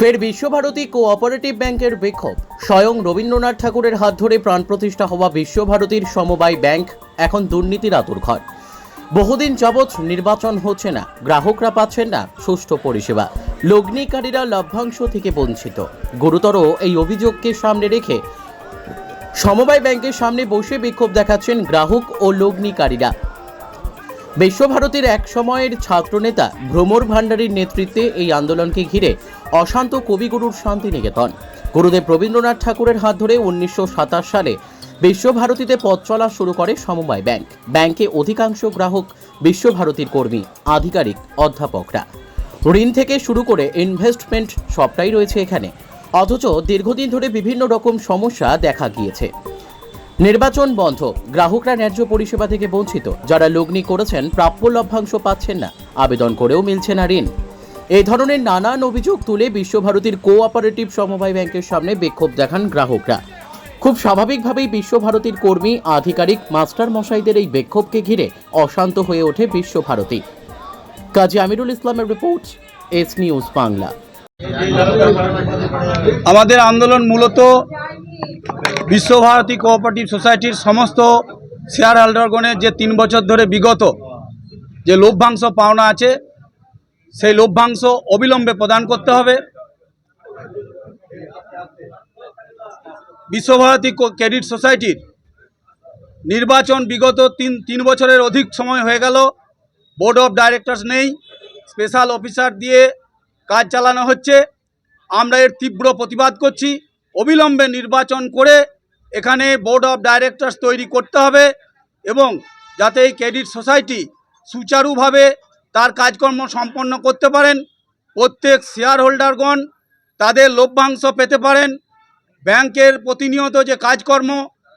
ফের বিশ্বভারতী কোঅপারেটিভ ব্যাংকের বিক্ষোভ স্বয়ং রবীন্দ্রনাথ ঠাকুরের হাত ধরে প্রাণ প্রতিষ্ঠা হওয়া বিশ্বভারতীর সমবায় ব্যাংক এখন দুর্নীতির আতুরঘর বহুদিন যাবৎ নির্বাচন হচ্ছে না গ্রাহকরা পাচ্ছেন না সুষ্ঠু পরিষেবা লগ্নিকারীরা লভ্যাংশ থেকে বঞ্চিত গুরুতর এই অভিযোগকে সামনে রেখে সমবায় ব্যাংকের সামনে বসে বিক্ষোভ দেখাচ্ছেন গ্রাহক ও লগ্নিকারীরা। বিশ্বভারতীর এক সময়ের ছাত্রনেতা ভ্রমর ভান্ডারীর নেতৃত্বে এই আন্দোলনকে ঘিরে অশান্ত কবিগুরুর শান্তিনিকেতন। গুরুদেব রবীন্দ্রনাথ ঠাকুরের হাত ধরে উনিশশো সাতাশ সালে বিশ্বভারতীতে পথ চলা শুরু করে সমবায় ব্যাংক। ব্যাংকে অধিকাংশ গ্রাহক বিশ্বভারতীর কর্মী, আধিকারিক, অধ্যাপকরা। ঋণ থেকে শুরু করে ইনভেস্টমেন্ট সবটাই রয়েছে এখানে। অথচ দীর্ঘদিন ধরে বিভিন্ন রকম সমস্যা দেখা গিয়েছে। নির্বাচন বন্ধ, গ্রাহকরা ন্যায্য পরিষেবা থেকে বঞ্চিত, যারা লগ্নি করেছেন প্রাপ্য লভ্যাংশ পাচ্ছেন না, আবেদন করেও মিলছে না ঋণ। এই ধরনের নানান অভিযোগ তুলে বিশ্বভারতীর কোঅপারেটিভ সমবায় ব্যাংকের সামনে বিক্ষোভ দেখান গ্রাহকরা। খুব স্বাভাবিকভাবেই বিশ্বভারতীর কর্মী, আধিকারিক, মাস্টার মশাইদের এই বিক্ষোভকে ঘিরে অশান্ত হয়ে ওঠে বিশ্বভারতী। কাজী আমিরুল ইসলামের রিপোর্ট, এস নিউজ বাংলা। আমাদের আন্দোলন মূলত বিশ্বভারতী কোঅপারেটিভ সোসাইটির সমস্ত শেয়ার হোল্ডারগণের যে তিন বছর ধরে বিগত যে লভ্যাংশ পাওনা আছে, সেই লভ্যাংশ অবিলম্বে প্রদান করতে হবে। বিশ্বভারতী ক্রেডিট সোসাইটির নির্বাচন বিগত তিন তিন বছরের অধিক সময় হয়ে গেল। বোর্ড অফ ডাইরেক্টরস নেই। স্পেশাল অফিসার দিয়ে কাজ চালানো হচ্ছে। আমরা এর তীব্র প্রতিবাদ করছি। অবিলম্বে নির্বাচন করে এখানে বোর্ড অফ ডাইরেক্টরস তৈরি করতে হবে এবং যাতে এই ক্রেডিট সোসাইটি সুচারুভাবে তার কাজকর্ম সম্পন্ন করতে পারেন। প্রত্যেক শেয়ার হোল্ডারগণ তাদের লভ্যাংশ পেতে পারেন। ব্যাংকের প্রতিনিয়ত যে কাজকর্ম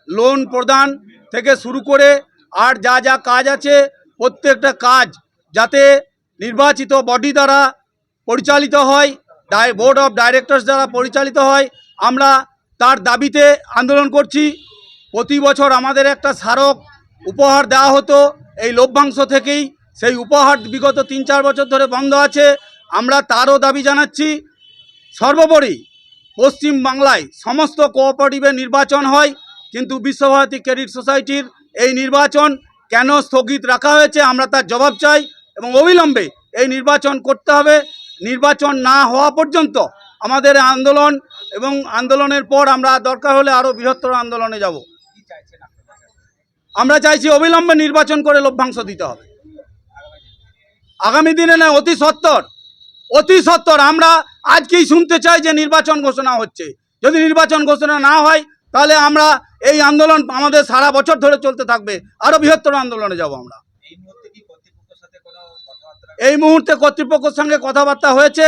লোন প্রদান থেকে শুরু করে আর যা যা কাজ আছে, প্রত্যেকটা কাজ যাতে নির্বাচিত বডি দ্বারা পরিচালিত হয়। বোর্ড অফ ডাইরেক্টরস দ্বারা পরিচালিত হয়। আমরা তার দাবিতে আন্দোলন করছি। প্রতি বছর আমাদের একটা স্মারক উপহার দেওয়া হতো। এই লভ্যাংশ থেকেই সেই উপহার বিগত তিন চার বছর ধরে বন্ধ আছে। আমরা তারও দাবি জানাচ্ছি। সর্বোপরি পশ্চিম বাংলায় সমস্ত কোঅপারেটিভের নির্বাচন হয়। কিন্তু বিশ্বভারতী ক্রেডিট সোসাইটির এই নির্বাচন কেন স্থগিত রাখা হয়েছে আমরা তার জবাব চাই এবং অবিলম্বে এই নির্বাচন করতে হবে। নির্বাচন না হওয়া পর্যন্ত আমাদের আন্দোলন এবং আন্দোলনের পর আমরা দরকার হলে আরও বৃহত্তর আন্দোলনে যাব। আমরা চাইছি অবিলম্বে নির্বাচন করে লভ্যাংশ দিতে হবে। আগামী দিনে না অতি সত্তর অতি সত্তর, আমরা আজকেই শুনতে চাই যে নির্বাচন ঘোষণা হচ্ছে। যদি নির্বাচন ঘোষণা না হয়, তাহলে আমরা এই আন্দোলন আমাদের সারা বছর ধরে চলতে থাকবে। আরও বৃহত্তর আন্দোলনে যাব আমরা। এই মুহূর্তে কর্তৃপক্ষের সঙ্গে কথাবার্তা হয়েছে।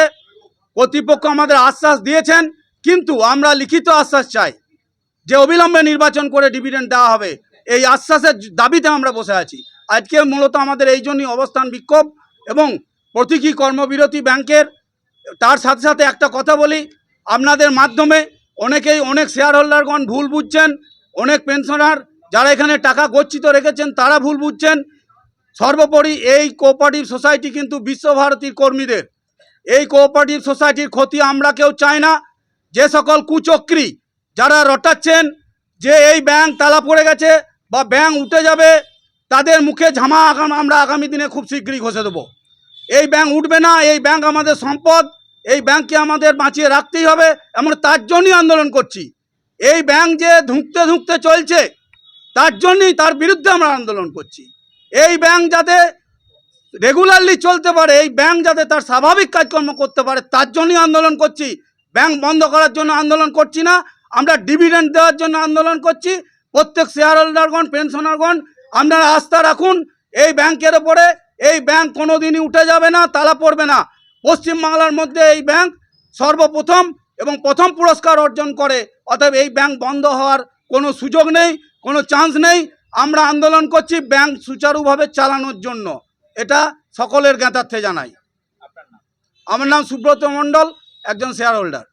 কর্তৃপক্ষ আমাদের আশ্বাস দিয়েছেন, কিন্তু আমরা লিখিত আশ্বাস চাই যে অবিলম্বে নির্বাচন করে ডিভিডেন্ড দেওয়া হবে। এই আশ্বাসের দাবিতে আমরা বসে আছি। আজকে মূলত আমাদের এই জন্যই অবস্থান বিক্ষোভ এবং প্রতীকী কর্মবিরতি ব্যাংকের। তার সাথে সাথে একটা কথা বলি, আপনাদের মাধ্যমে অনেকেই, অনেক শেয়ার হোল্ডারগণ ভুল বুঝছেন, অনেক পেনশনার যারা এখানে টাকা গচ্ছিত রেখেছেন, তারা ভুল বুঝছেন। সর্বোপরি এই কোঅপারেটিভ সোসাইটি কিন্তু বিশ্বভারতীর কর্মীদের। এই কোঅপারেটিভ সোসাইটির ক্ষতি আমরা কেউ চাই না। যে সকল কুচক্রী যারা রটাচ্ছেন, যে এই ব্যাংক তালা পড়ে গেছে বা ব্যাংক উঠে যাবে, তাদের মুখে ঝামা আমরা আগামী দিনে খুব শীঘ্রই ঘষে দেবো। এই ব্যাংক উঠবে না, এই ব্যাংক আমাদের সম্পদ, এই ব্যাংককে আমাদের বাঁচিয়ে রাখতেই হবে এমন তার জন্যই আন্দোলন করছি। এই ব্যাংক যে ধুঁকতে ধুঁকতে চলছে, তার জন্যই তার বিরুদ্ধে আমরা আন্দোলন করছি। এই ব্যাংক যাতে রেগুলারলি চলতে পারে, এই ব্যাংক যাতে তার স্বাভাবিক কাজকর্ম করতে পারে, তার জন্যই আন্দোলন করছি। ব্যাংক বন্ধ করার জন্য আন্দোলন করছি না, আমরা ডিভিডেন্ড দেওয়ার জন্য আন্দোলন করছি। প্রত্যেক শেয়ার হোল্ডারগণ পেনশনারগণ আপনারা আস্থা রাখুন, এই ব্যাংকের ওপরে এই ব্যাংক কোনো দিনই উঠে যাবে না, তালা পড়বে না। পশ্চিমবাংলার মধ্যে এই ব্যাংক সর্বপ্রথম এবং প্রথম পুরস্কার অর্জন করে, অতএব এই ব্যাংক বন্ধ হওয়ার কোনো সুযোগ নেই, কোনো চান্স নেই। আমরা আন্দোলন করছি ব্যাংক সুচারুভাবে চালানোর জন্য। এটা সকলের জ্ঞাতার্থে জানাই। আমার নাম সুব্রত মণ্ডল একজন শেয়ার হোল্ডার